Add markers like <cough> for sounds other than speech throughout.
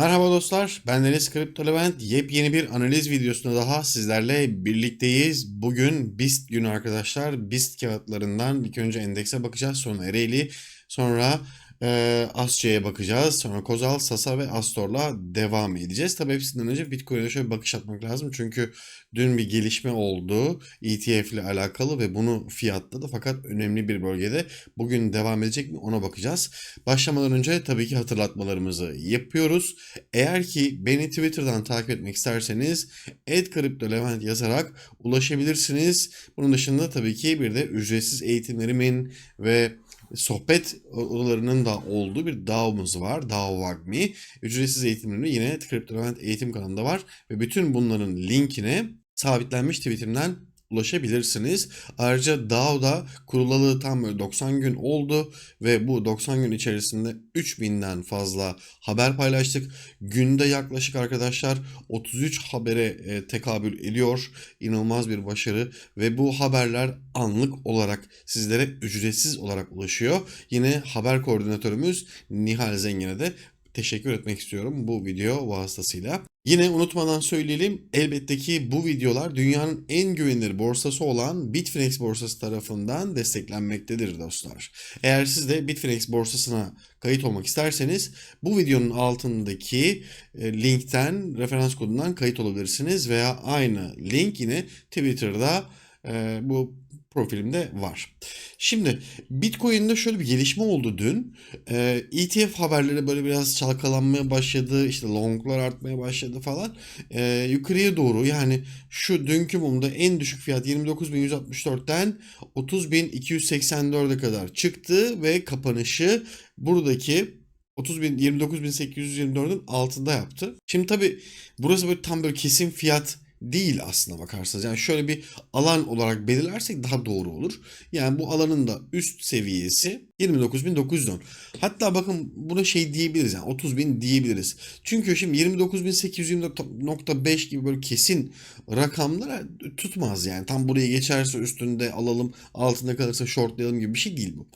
Merhaba dostlar, ben Deniz Kripto Levent. Yepyeni bir analiz videosunda daha sizlerle birlikteyiz. Bugün BIST günü arkadaşlar. BIST kağıtlarından ilk önce endekse bakacağız. Sonra Ereğli, sonra e, Asça'ya bakacağız. Sonra Kozal, Sasa ve Astor'la devam edeceğiz. Tabii hepsinden önce Bitcoin'e şöyle bir bakış atmak lazım. Çünkü dün bir gelişme oldu ETF ile alakalı ve bunu fiyatladı. Fakat önemli bir bölgede. Bugün devam edecek mi ona bakacağız. Başlamadan önce tabii ki hatırlatmalarımızı yapıyoruz. Eğer ki beni Twitter'dan takip etmek isterseniz @kriptolevent yazarak ulaşabilirsiniz. Bunun dışında tabii ki bir de ücretsiz eğitimlerimin ve sohbet odalarının da olduğu bir DAO'muz var. DAO Wagmi. Ücretsiz eğitimlerini yine CryptoLevent eğitim kanalında var. Ve bütün bunların linkine sabitlenmiş Twitter'dan ulaşabilirsiniz. Ayrıca DAO'da kurulalı tam böyle 90 gün oldu ve bu 90 gün içerisinde 3000'den fazla haber paylaştık. Günde yaklaşık arkadaşlar 33 habere e, tekabül ediyor. İnanılmaz bir başarı ve bu haberler anlık olarak sizlere ücretsiz olarak ulaşıyor. Yine haber koordinatörümüz Nihal Zengin'e de teşekkür etmek istiyorum bu video vasıtasıyla. Yine unutmadan söyleyelim elbette ki bu videolar dünyanın en güvenilir borsası olan Bitfinex borsası tarafından desteklenmektedir dostlar. Eğer siz de Bitfinex borsasına kayıt olmak isterseniz bu videonun altındaki e, linkten referans kodundan kayıt olabilirsiniz veya aynı link yine Twitter'da e, bu profilimde var. Şimdi Bitcoin'de şöyle bir gelişme oldu dün. Ee, ETF haberleri böyle biraz çalkalanmaya başladı. İşte longlar artmaya başladı falan. Ee, yukarıya doğru yani şu dünkü mumda en düşük fiyat 29.164'ten 30.284'e kadar çıktı ve kapanışı buradaki 30 bin, 29.824'ün altında yaptı. Şimdi tabi burası böyle tam böyle kesin fiyat değil aslına bakarsanız. Yani şöyle bir alan olarak belirlersek daha doğru olur. Yani bu alanın da üst seviyesi 29.910. Hatta bakın buna şey diyebiliriz yani 30.000 diyebiliriz. Çünkü şimdi 29.824.5 gibi böyle kesin rakamlar tutmaz yani. Tam buraya geçerse üstünde alalım, altında kalırsa shortlayalım gibi bir şey değil bu.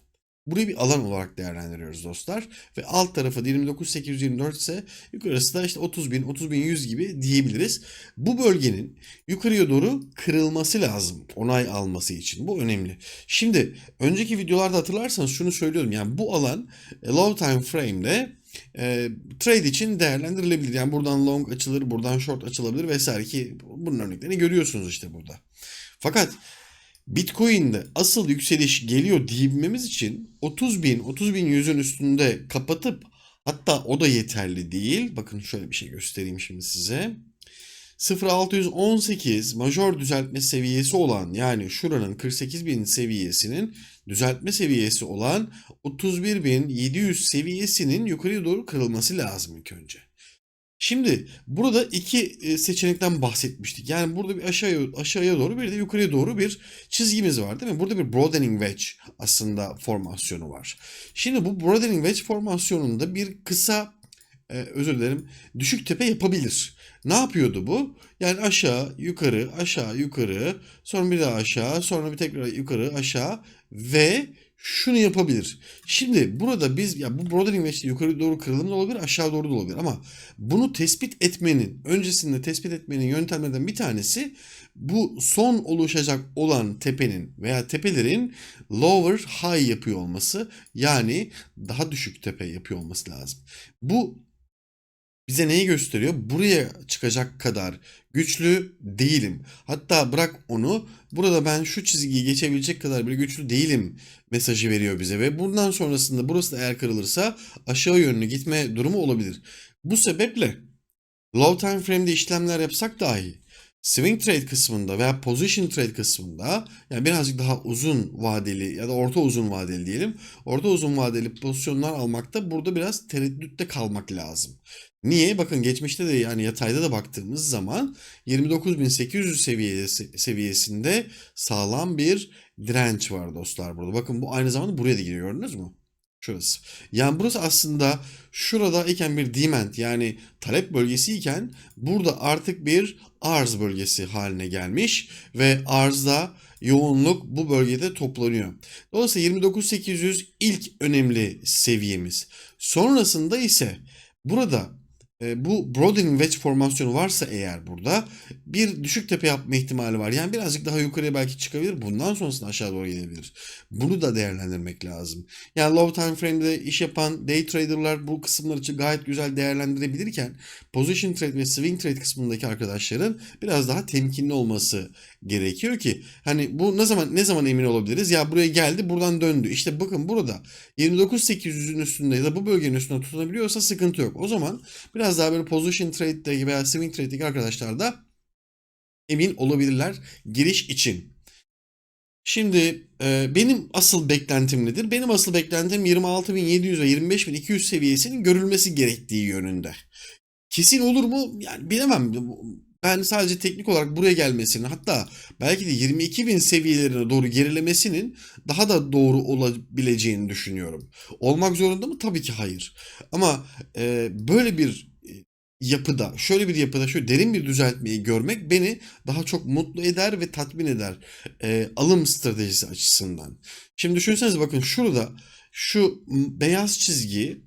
Burayı bir alan olarak değerlendiriyoruz dostlar. Ve alt tarafı 29.824 ise yukarısı da işte 30.000, 30.100 gibi diyebiliriz. Bu bölgenin yukarıya doğru kırılması lazım onay alması için. Bu önemli. Şimdi önceki videolarda hatırlarsanız şunu söylüyorum. Yani bu alan e, low time frame'de e, trade için değerlendirilebilir. Yani buradan long açılır, buradan short açılabilir vesaire ki bunun örneklerini görüyorsunuz işte burada. Fakat Bitcoin'de asıl yükseliş geliyor diyebilmemiz için 30 bin, 30 bin yüzün üstünde kapatıp hatta o da yeterli değil. Bakın şöyle bir şey göstereyim şimdi size. 0618 major düzeltme seviyesi olan yani şuranın 48 bin seviyesinin düzeltme seviyesi olan 31.700 seviyesinin yukarıya doğru kırılması lazım ilk önce. Şimdi burada iki e, seçenekten bahsetmiştik. Yani burada bir aşağıya aşağıya doğru bir de yukarıya doğru bir çizgimiz var değil mi? Burada bir broadening wedge aslında formasyonu var. Şimdi bu broadening wedge formasyonunda bir kısa e, özür dilerim düşük tepe yapabilir. Ne yapıyordu bu? Yani aşağı yukarı aşağı yukarı sonra bir daha aşağı sonra bir tekrar yukarı aşağı ve şunu yapabilir. Şimdi burada biz ya bu broadening wedge yukarı doğru kırılım da olabilir, aşağı doğru da olabilir ama bunu tespit etmenin, öncesinde tespit etmenin yöntemlerden bir tanesi bu son oluşacak olan tepenin veya tepelerin lower high yapıyor olması yani daha düşük tepe yapıyor olması lazım. Bu bize neyi gösteriyor? Buraya çıkacak kadar güçlü değilim. Hatta bırak onu burada ben şu çizgiyi geçebilecek kadar bir güçlü değilim mesajı veriyor bize ve bundan sonrasında burası da eğer kırılırsa aşağı yönlü gitme durumu olabilir. Bu sebeple low time frame'de işlemler yapsak dahi swing trade kısmında veya position trade kısmında yani birazcık daha uzun vadeli ya da orta uzun vadeli diyelim. Orta uzun vadeli pozisyonlar almakta burada biraz tereddütte kalmak lazım. Niye? Bakın geçmişte de yani yatayda da baktığımız zaman 29.800 seviyesi, seviyesinde sağlam bir direnç var dostlar burada. Bakın bu aynı zamanda buraya da giriyor gördünüz mü? Şurası. Yani burası aslında şurada iken bir demand yani talep bölgesi iken burada artık bir arz bölgesi haline gelmiş ve arzda yoğunluk bu bölgede toplanıyor. Dolayısıyla 29.800 ilk önemli seviyemiz. Sonrasında ise burada bu broadening wedge formasyonu varsa eğer burada bir düşük tepe yapma ihtimali var. Yani birazcık daha yukarıya belki çıkabilir. Bundan sonrasında aşağı doğru inebilir. Bunu da değerlendirmek lazım. Yani low time frame'de iş yapan day trader'lar bu kısımlar için gayet güzel değerlendirebilirken position trade ve swing trade kısmındaki arkadaşların biraz daha temkinli olması gerekiyor ki hani bu ne zaman ne zaman emin olabiliriz? Ya buraya geldi, buradan döndü. İşte bakın burada 29800'ün üstünde ya da bu bölgenin üstünde tutunabiliyorsa sıkıntı yok. O zaman biraz daha böyle position trade'de veya swing trade'deki arkadaşlar da emin olabilirler giriş için. Şimdi e, benim asıl beklentim nedir? Benim asıl beklentim 26.700 ve 25.200 seviyesinin görülmesi gerektiği yönünde. Kesin olur mu? Yani bilemem. Ben sadece teknik olarak buraya gelmesinin hatta belki de 22.000 seviyelerine doğru gerilemesinin daha da doğru olabileceğini düşünüyorum. Olmak zorunda mı? Tabii ki hayır. Ama e, böyle bir yapıda, şöyle bir yapıda, şöyle derin bir düzeltmeyi görmek beni daha çok mutlu eder ve tatmin eder e, alım stratejisi açısından. Şimdi düşünsenize bakın şurada şu beyaz çizgi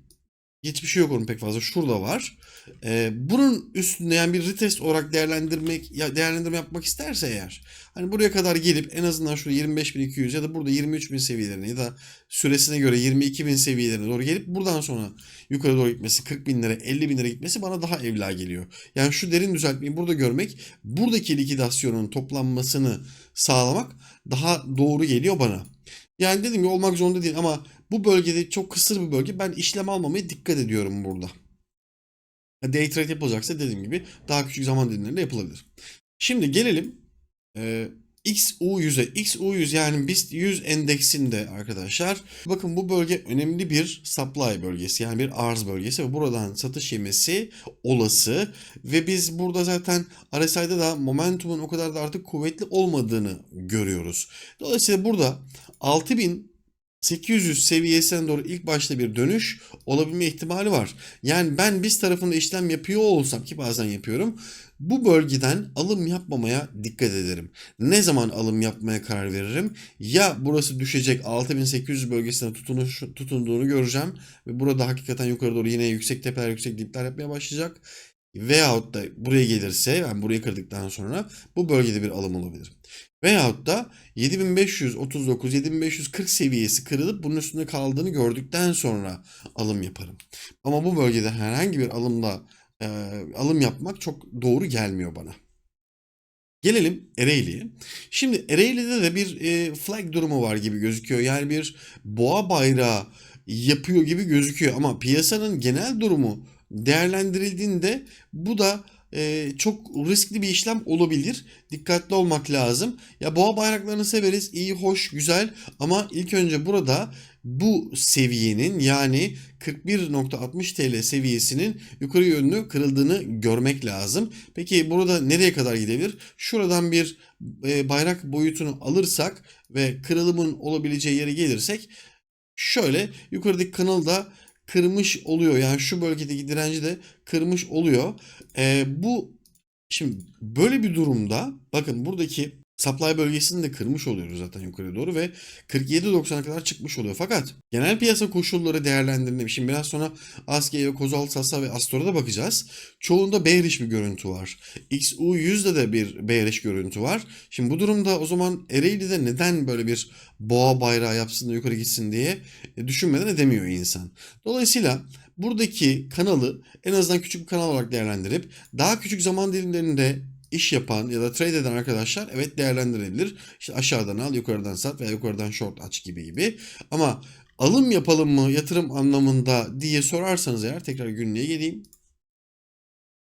hiçbir şey yok onun pek fazla. Şurada var. Ee, bunun üstünde yani bir retest olarak değerlendirmek ya değerlendirme yapmak isterse eğer hani buraya kadar gelip en azından şu 25.200 ya da burada 23.000 seviyelerine ya da süresine göre 22.000 seviyelerine doğru gelip buradan sonra yukarı doğru gitmesi 40.000 lira 50.000 lira gitmesi bana daha evla geliyor. Yani şu derin düzeltmeyi burada görmek buradaki likidasyonun toplanmasını sağlamak daha doğru geliyor bana. Yani dedim ki olmak zorunda değil ama bu bölgede çok kısır bir bölge. Ben işlem almamaya dikkat ediyorum burada. Day trade yapılacaksa dediğim gibi daha küçük zaman dilimlerinde yapılabilir. Şimdi gelelim e, XU100'e. XU100 yani BIST 100 endeksinde arkadaşlar. Bakın bu bölge önemli bir supply bölgesi yani bir arz bölgesi ve buradan satış yemesi olası. Ve biz burada zaten RSI'de da momentumun o kadar da artık kuvvetli olmadığını görüyoruz. Dolayısıyla burada 6000 800 seviyesine doğru ilk başta bir dönüş olabilme ihtimali var. Yani ben biz tarafında işlem yapıyor olsam ki bazen yapıyorum. Bu bölgeden alım yapmamaya dikkat ederim. Ne zaman alım yapmaya karar veririm? Ya burası düşecek 6800 bölgesine tutunuş, tutunduğunu göreceğim ve burada hakikaten yukarı doğru yine yüksek tepeler yüksek dipler yapmaya başlayacak. Veyahut da buraya gelirse ben burayı kırdıktan sonra bu bölgede bir alım olabilir. Veyahut da 7539 7540 seviyesi kırılıp bunun üstünde kaldığını gördükten sonra alım yaparım. Ama bu bölgede herhangi bir alımda e, alım yapmak çok doğru gelmiyor bana. Gelelim Ereğli'ye. Şimdi Ereğli'de de bir e, flag durumu var gibi gözüküyor. Yani bir boğa bayrağı yapıyor gibi gözüküyor. Ama piyasanın genel durumu değerlendirildiğinde bu da e, çok riskli bir işlem olabilir. Dikkatli olmak lazım. Ya boğa bayraklarını severiz. iyi, hoş, güzel ama ilk önce burada bu seviyenin yani 41.60 TL seviyesinin yukarı yönlü kırıldığını görmek lazım. Peki burada nereye kadar gidebilir? Şuradan bir e, bayrak boyutunu alırsak ve kırılımın olabileceği yere gelirsek şöyle yukarıdaki kanalda kırmış oluyor. Yani şu bölgedeki direnci de kırmış oluyor. Ee, bu şimdi böyle bir durumda bakın buradaki supply bölgesini de kırmış oluyoruz zaten yukarı doğru ve 47.90'a kadar çıkmış oluyor. Fakat genel piyasa koşulları değerlendirilmiş. Şimdi biraz sonra ASK'ye, Kozal, Sasa ve Astor'a da bakacağız. Çoğunda bearish bir görüntü var. XU100'de de bir bearish görüntü var. Şimdi bu durumda o zaman Ereğli'de neden böyle bir boğa bayrağı yapsın da yukarı gitsin diye e, düşünmeden edemiyor insan. Dolayısıyla buradaki kanalı en azından küçük bir kanal olarak değerlendirip daha küçük zaman dilimlerinde iş yapan ya da trade eden arkadaşlar evet değerlendirebilir. İşte aşağıdan al, yukarıdan sat veya yukarıdan short aç gibi gibi. Ama alım yapalım mı yatırım anlamında diye sorarsanız eğer tekrar günlüğe geleyim.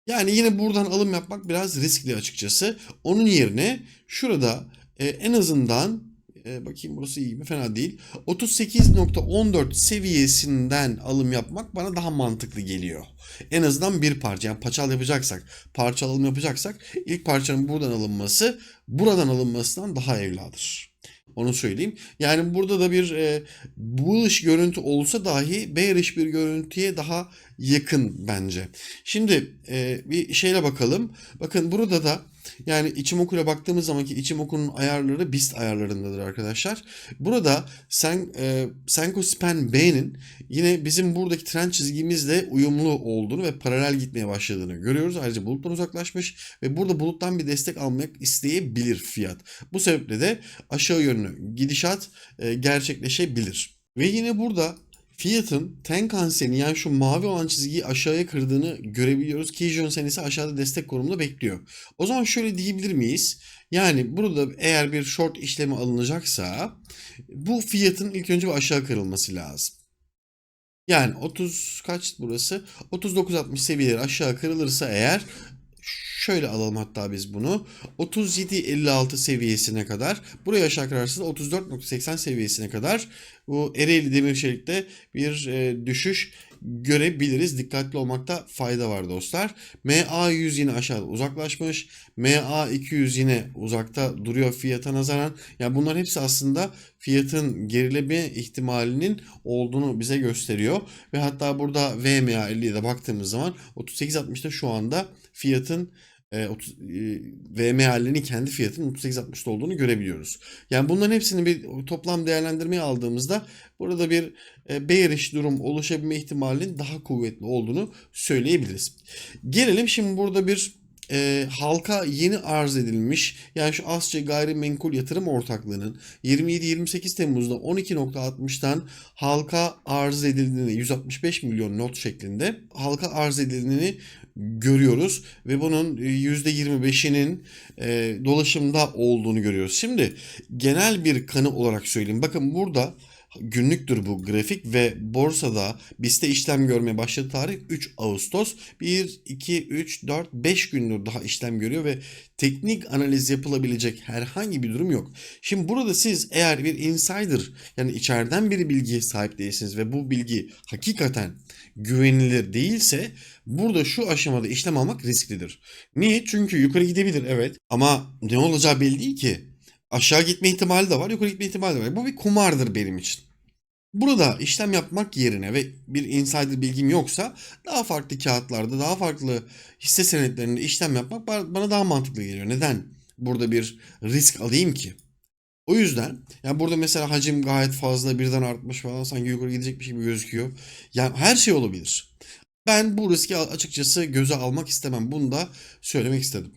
Yani yine buradan alım yapmak biraz riskli açıkçası. Onun yerine şurada e, en azından e, bakayım burası iyi mi? Fena değil. 38.14 seviyesinden alım yapmak bana daha mantıklı geliyor. En azından bir parça. Yani paçal yapacaksak, parça alım yapacaksak ilk parçanın buradan alınması buradan alınmasından daha evladır. Onu söyleyeyim. Yani burada da bir e, bullish görüntü olsa dahi bearish bir görüntüye daha yakın bence. Şimdi e, bir şeyle bakalım. Bakın burada da yani Ichimoku'ya baktığımız zaman ki Ichimoku'nun ayarları BIST ayarlarındadır arkadaşlar. Burada Sen, e, Senko Span B'nin yine bizim buradaki trend çizgimizle uyumlu olduğunu ve paralel gitmeye başladığını görüyoruz. Ayrıca buluttan uzaklaşmış ve burada buluttan bir destek almak isteyebilir fiyat. Bu sebeple de aşağı yönlü gidişat e, gerçekleşebilir. Ve yine burada Fiyatın Tenkan-sen'i yani şu mavi olan çizgiyi aşağıya kırdığını görebiliyoruz. Kijun-sen ise aşağıda destek konumunda bekliyor. O zaman şöyle diyebilir miyiz? Yani burada eğer bir short işlemi alınacaksa bu fiyatın ilk önce bir aşağı kırılması lazım. Yani 30 kaç burası? 39.60 seviyeleri aşağı kırılırsa eğer şöyle alalım hatta biz bunu. 37.56 seviyesine kadar buraya aşağı kırarsa 34.80 seviyesine kadar bu Ereğli Demir Çelik'te bir e, düşüş görebiliriz. Dikkatli olmakta fayda var dostlar. MA100 yine aşağıda uzaklaşmış. MA200 yine uzakta duruyor fiyata nazaran. Yani bunlar hepsi aslında fiyatın gerileme ihtimalinin olduğunu bize gösteriyor. Ve hatta burada VMA50'ye de baktığımız zaman 38.60'da şu anda fiyatın e, 30, e, VM halinin kendi fiyatının 38.60'da olduğunu görebiliyoruz. Yani bunların hepsini bir toplam değerlendirmeye aldığımızda burada bir e, bearish durum oluşabilme ihtimalinin daha kuvvetli olduğunu söyleyebiliriz. Gelelim şimdi burada bir e, halka yeni arz edilmiş yani şu Asya Gayrimenkul Yatırım Ortaklığı'nın 27-28 Temmuz'da 12.60'tan halka arz edildiğini 165 milyon not şeklinde halka arz edildiğini görüyoruz ve bunun %25'inin e, dolaşımda olduğunu görüyoruz. Şimdi genel bir kanı olarak söyleyeyim. Bakın burada günlüktür bu grafik ve borsada BIST'te işlem görmeye başladı tarih 3 Ağustos. 1, 2, 3, 4, 5 gündür daha işlem görüyor ve teknik analiz yapılabilecek herhangi bir durum yok. Şimdi burada siz eğer bir insider yani içeriden bir bilgiye sahip değilsiniz ve bu bilgi hakikaten güvenilir değilse burada şu aşamada işlem almak risklidir. Niye? Çünkü yukarı gidebilir evet ama ne olacağı belli değil ki. Aşağı gitme ihtimali de var, yukarı gitme ihtimali de var. Bu bir kumardır benim için. Burada işlem yapmak yerine ve bir insider bilgim yoksa daha farklı kağıtlarda, daha farklı hisse senetlerinde işlem yapmak bana daha mantıklı geliyor. Neden burada bir risk alayım ki? O yüzden yani burada mesela hacim gayet fazla birden artmış falan sanki yukarı gidecek şey gibi gözüküyor. Yani her şey olabilir. Ben bu riski açıkçası göze almak istemem. Bunu da söylemek istedim.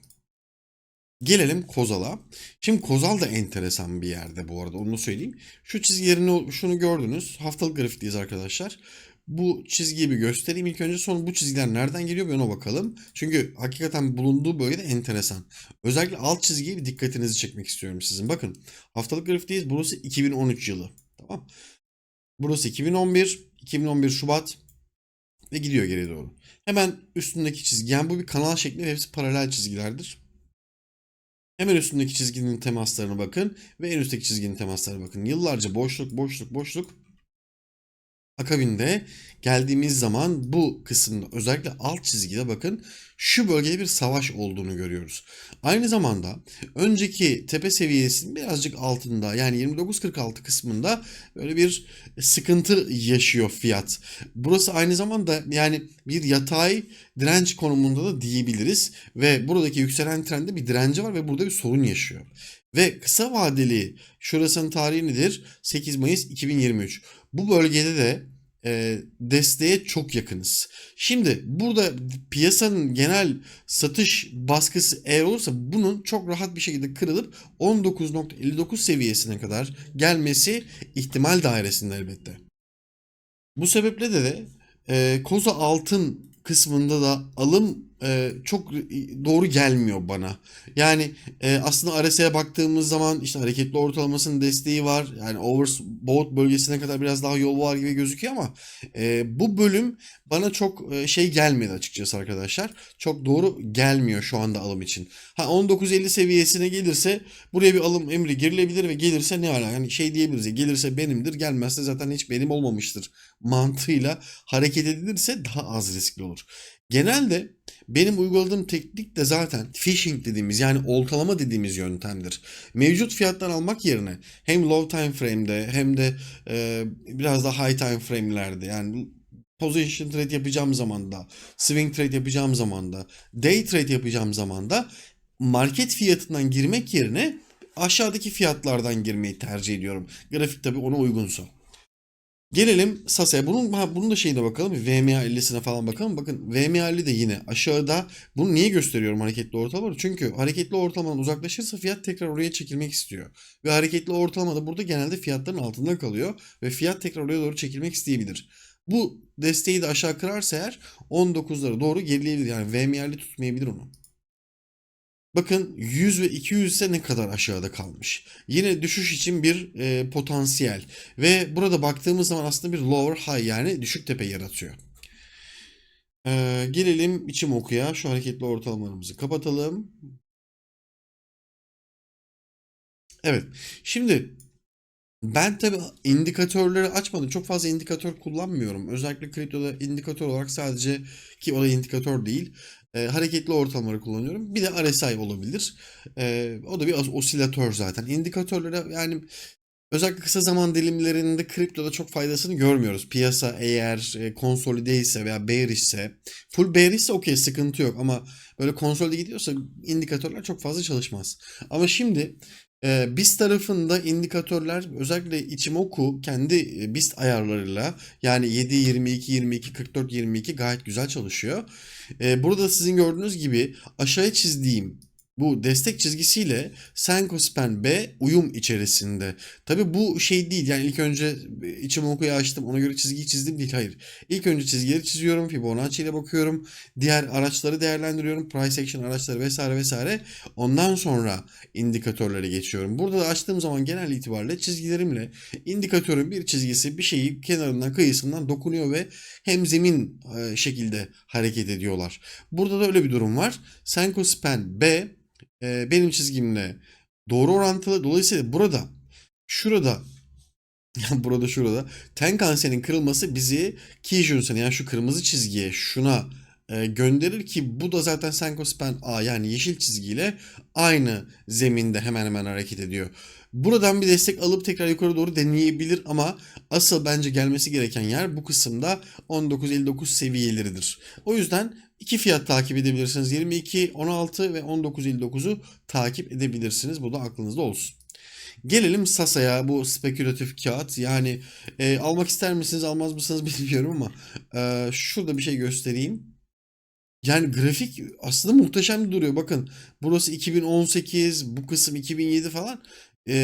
Gelelim Kozal'a. Şimdi Kozal da enteresan bir yerde bu arada onu söyleyeyim. Şu çizgilerini şunu gördünüz. Haftalık grafikteyiz arkadaşlar. Bu çizgiyi bir göstereyim ilk önce sonra bu çizgiler nereden geliyor bir ona bakalım. Çünkü hakikaten bulunduğu bölgede enteresan. Özellikle alt çizgiye bir dikkatinizi çekmek istiyorum sizin. Bakın haftalık grafikteyiz. Burası 2013 yılı. Tamam. Burası 2011. 2011 Şubat. Ve gidiyor geriye doğru. Hemen üstündeki çizgi. Yani bu bir kanal şekli ve hepsi paralel çizgilerdir. Hemen üstündeki çizginin temaslarına bakın ve en üstteki çizginin temaslarına bakın. Yıllarca boşluk, boşluk, boşluk. Akabinde geldiğimiz zaman bu kısımda özellikle alt çizgide bakın şu bölgede bir savaş olduğunu görüyoruz. Aynı zamanda önceki tepe seviyesinin birazcık altında yani 29.46 kısmında böyle bir sıkıntı yaşıyor fiyat. Burası aynı zamanda yani bir yatay direnç konumunda da diyebiliriz ve buradaki yükselen trende bir direnci var ve burada bir sorun yaşıyor. Ve kısa vadeli şurasının tarihi nedir? 8 Mayıs 2023. Bu bölgede de e, desteğe çok yakınız. Şimdi burada piyasanın genel satış baskısı eğer olursa bunun çok rahat bir şekilde kırılıp 19.59 seviyesine kadar gelmesi ihtimal dairesinde elbette. Bu sebeple de de e, koza altın kısmında da alım e, çok doğru gelmiyor bana. Yani e, aslında RSI'ye baktığımız zaman işte hareketli ortalamasının desteği var. Yani overbought bölgesine kadar biraz daha yol var gibi gözüküyor ama e, bu bölüm bana çok e, şey gelmedi açıkçası arkadaşlar. Çok doğru gelmiyor şu anda alım için. Ha 19.50 seviyesine gelirse buraya bir alım emri girilebilir ve gelirse ne ala yani şey diyebiliriz gelirse benimdir gelmezse zaten hiç benim olmamıştır mantığıyla hareket edilirse daha az riskli olur. Genelde benim uyguladığım teknik de zaten phishing dediğimiz yani oltalama dediğimiz yöntemdir. Mevcut fiyattan almak yerine hem low time frame'de hem de e, biraz da high time frame'lerde yani position trade yapacağım zaman da, swing trade yapacağım zaman da, day trade yapacağım zaman da market fiyatından girmek yerine aşağıdaki fiyatlardan girmeyi tercih ediyorum. Grafik tabii ona uygunsa. Gelelim Sasa'ya. Bunun, bunun da şeyine bakalım. VMA 50'sine falan bakalım. Bakın VMA 50 de yine aşağıda. Bunu niye gösteriyorum hareketli ortalama? Çünkü hareketli ortalamadan uzaklaşırsa fiyat tekrar oraya çekilmek istiyor. Ve hareketli ortalama da burada genelde fiyatların altında kalıyor. Ve fiyat tekrar oraya doğru çekilmek isteyebilir. Bu desteği de aşağı kırarsa eğer 19'lara doğru gerileyebilir. Yani VMA 50 tutmayabilir onu. Bakın 100 ve 200 ise ne kadar aşağıda kalmış. Yine düşüş için bir e, potansiyel. Ve burada baktığımız zaman aslında bir lower high yani düşük tepe yaratıyor. Ee, gelelim içim okuya. Şu hareketli ortalamalarımızı kapatalım. Evet. Şimdi ben tabi indikatörleri açmadım. Çok fazla indikatör kullanmıyorum. Özellikle kriptoda indikatör olarak sadece ki o da indikatör değil. E, hareketli ortalamaları kullanıyorum. Bir de RSI olabilir. E, o da bir os- osilatör zaten. İndikatörlere yani özellikle kısa zaman dilimlerinde kriptoda çok faydasını görmüyoruz. Piyasa eğer e, konsolide ise veya bearish ise full bearish ise okey sıkıntı yok ama böyle konsolide gidiyorsa indikatörler çok fazla çalışmaz. Ama şimdi ee, BIST tarafında indikatörler özellikle Ichimoku kendi e, BIST ayarlarıyla yani 7, 22, 22, 44, 22 gayet güzel çalışıyor. Ee, burada sizin gördüğünüz gibi aşağıya çizdiğim bu destek çizgisiyle Senkospan B uyum içerisinde. Tabi bu şey değil yani ilk önce Ichimoku'yu açtım ona göre çizgiyi çizdim değil hayır. İlk önce çizgileri çiziyorum Fibonacci ile bakıyorum diğer araçları değerlendiriyorum price action araçları vesaire vesaire ondan sonra indikatörlere geçiyorum. Burada da açtığım zaman genel itibariyle çizgilerimle indikatörün bir çizgisi bir şeyi kenarından kıyısından dokunuyor ve hemzemin e, şekilde hareket ediyorlar. Burada da öyle bir durum var. Senkospan B e, benim çizgimle doğru orantılı. Dolayısıyla burada şurada <laughs> burada şurada Tenkan-sen'in kırılması bizi Kijun-sen yani şu kırmızı çizgiye şuna e, gönderir ki bu da zaten Senkospan A yani yeşil çizgiyle aynı zeminde hemen hemen hareket ediyor. Buradan bir destek alıp tekrar yukarı doğru deneyebilir ama asıl bence gelmesi gereken yer bu kısımda 19.59 seviyeleridir. O yüzden iki fiyat takip edebilirsiniz. 22, 16 ve 19.59'u takip edebilirsiniz. Bu da aklınızda olsun. Gelelim Sasa'ya bu spekülatif kağıt. Yani e, almak ister misiniz almaz mısınız <laughs> bilmiyorum ama e, şurada bir şey göstereyim. Yani grafik aslında muhteşem duruyor. Bakın burası 2018, bu kısım 2007 falan. E,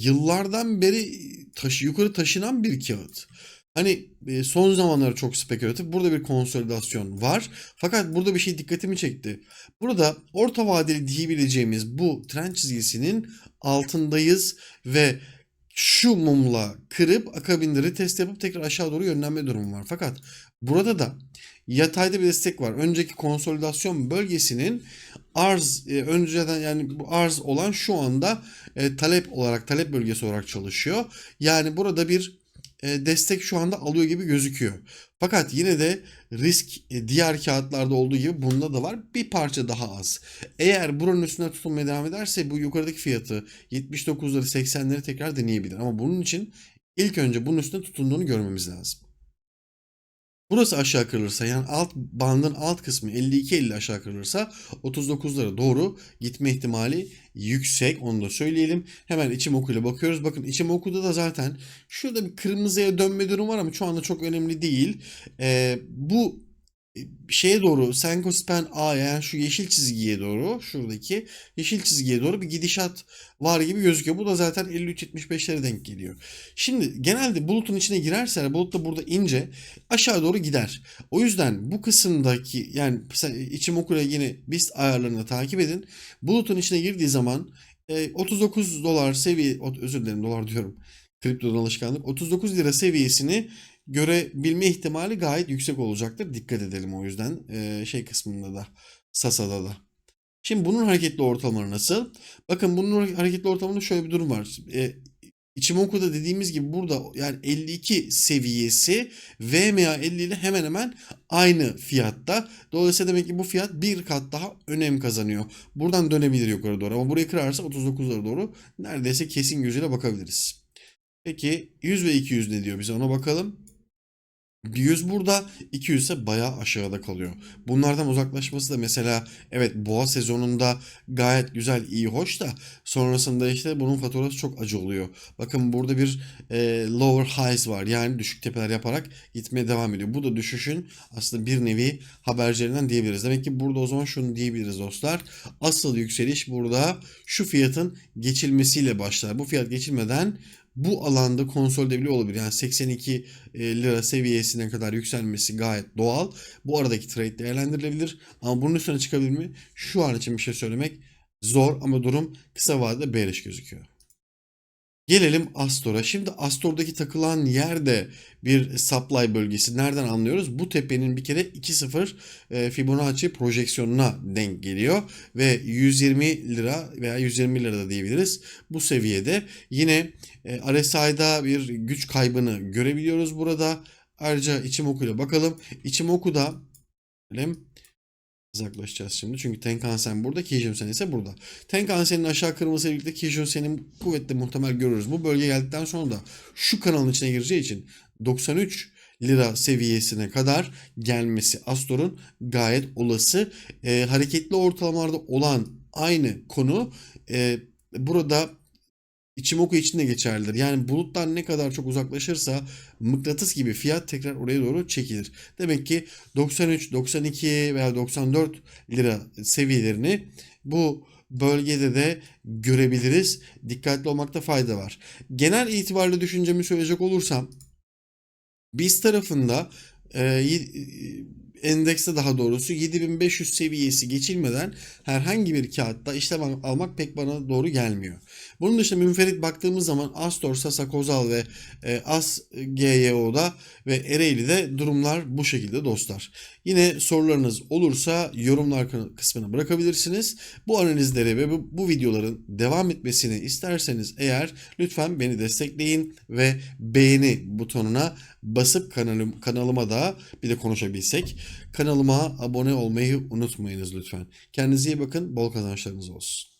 yıllardan beri taşı, yukarı taşınan bir kağıt. Hani e, son zamanlarda çok spekülatif. Burada bir konsolidasyon var. Fakat burada bir şey dikkatimi çekti. Burada orta vadeli diyebileceğimiz bu trend çizgisinin altındayız ve şu mumla kırıp akabinde retest yapıp tekrar aşağı doğru yönlenme durumu var. Fakat burada da yatayda bir destek var. Önceki konsolidasyon bölgesinin arz e, önceden yani bu arz olan şu anda e, talep olarak talep bölgesi olarak çalışıyor. Yani burada bir destek şu anda alıyor gibi gözüküyor. Fakat yine de risk e, diğer kağıtlarda olduğu gibi bunda da var. Bir parça daha az. Eğer buranın üstüne tutulmaya devam ederse bu yukarıdaki fiyatı 79'ları 80'leri tekrar deneyebilir. Ama bunun için ilk önce bunun üstüne tutunduğunu görmemiz lazım. Burası aşağı kırılırsa yani alt bandın alt kısmı 52-50 aşağı kırılırsa 39'lara doğru gitme ihtimali yüksek. Onu da söyleyelim. Hemen içim okuyla bakıyoruz. Bakın içim okuda da zaten şurada bir kırmızıya dönme durum var ama şu anda çok önemli değil. Ee, bu şeye doğru Senkospan A yani şu yeşil çizgiye doğru şuradaki yeşil çizgiye doğru bir gidişat var gibi gözüküyor. Bu da zaten 53-75'lere denk geliyor. Şimdi genelde bulutun içine girerse bulut da burada ince aşağı doğru gider. O yüzden bu kısımdaki yani içim okula yine BIST ayarlarını takip edin. Bulutun içine girdiği zaman 39 dolar seviye özür dilerim dolar diyorum. Kriptodan alışkanlık 39 lira seviyesini görebilme ihtimali gayet yüksek olacaktır. Dikkat edelim o yüzden şey kısmında da Sasa'da da. Şimdi bunun hareketli ortalamaları nasıl? Bakın bunun hareketli ortamında şöyle bir durum var. E, Ichimoku'da dediğimiz gibi burada yani 52 seviyesi VMA 50 ile hemen hemen aynı fiyatta. Dolayısıyla demek ki bu fiyat bir kat daha önem kazanıyor. Buradan dönebilir yukarı doğru ama burayı kırarsa 39'lara doğru neredeyse kesin gözüyle bakabiliriz. Peki 100 ve 200 ne diyor bize ona bakalım. 100 burada, 200 ise bayağı aşağıda kalıyor. Bunlardan uzaklaşması da mesela evet boğa sezonunda gayet güzel, iyi, hoş da sonrasında işte bunun faturası çok acı oluyor. Bakın burada bir e, lower highs var. Yani düşük tepeler yaparak gitmeye devam ediyor. Bu da düşüşün aslında bir nevi habercilerinden diyebiliriz. Demek ki burada o zaman şunu diyebiliriz dostlar. Asıl yükseliş burada şu fiyatın geçilmesiyle başlar. Bu fiyat geçilmeden bu alanda konsolide bile olabilir. Yani 82 e, lira seviyesine kadar yükselmesi gayet doğal. Bu aradaki trade değerlendirilebilir. Ama bunun üstüne çıkabilir mi? Şu an için bir şey söylemek zor ama durum kısa vadede bearish gözüküyor. Gelelim Astor'a. Şimdi Astor'daki takılan yer de bir supply bölgesi. Nereden anlıyoruz? Bu tepenin bir kere 2.0 e, Fibonacci projeksiyonuna denk geliyor. Ve 120 lira veya 120 lira da diyebiliriz. Bu seviyede yine e, RSI'da bir güç kaybını görebiliyoruz burada. Ayrıca Ichimoku'yla bakalım. Ichimoku'da Bilelim. Uzaklaşacağız şimdi. Çünkü Tenkan-sen burada, Kijun-sen ise burada. Tenkan-senin aşağı kırılması birlikte Kijun-senin kuvvetli muhtemel görürüz. Bu bölge geldikten sonra da şu kanalın içine gireceği için 93 lira seviyesine kadar gelmesi Astor'un gayet olası. Ee, hareketli ortalamalarda olan aynı konu e, burada Ichimoku için de geçerlidir. Yani buluttan ne kadar çok uzaklaşırsa mıknatıs gibi fiyat tekrar oraya doğru çekilir. Demek ki 93, 92 veya 94 lira seviyelerini bu bölgede de görebiliriz. Dikkatli olmakta fayda var. Genel itibariyle düşüncemi söyleyecek olursam biz tarafında e, endekste daha doğrusu 7500 seviyesi geçilmeden herhangi bir kağıtta işlem al- almak pek bana doğru gelmiyor. Bunun dışında münferit baktığımız zaman Astor, Sasa, Kozal ve e, As GYO'da ve Ereğli'de durumlar bu şekilde dostlar. Yine sorularınız olursa yorumlar kı- kısmına bırakabilirsiniz. Bu analizleri ve bu, bu videoların devam etmesini isterseniz eğer lütfen beni destekleyin ve beğeni butonuna basıp kanalım, kanalıma da bir de konuşabilsek kanalıma abone olmayı unutmayınız lütfen. Kendinize iyi bakın. Bol kazançlarınız olsun.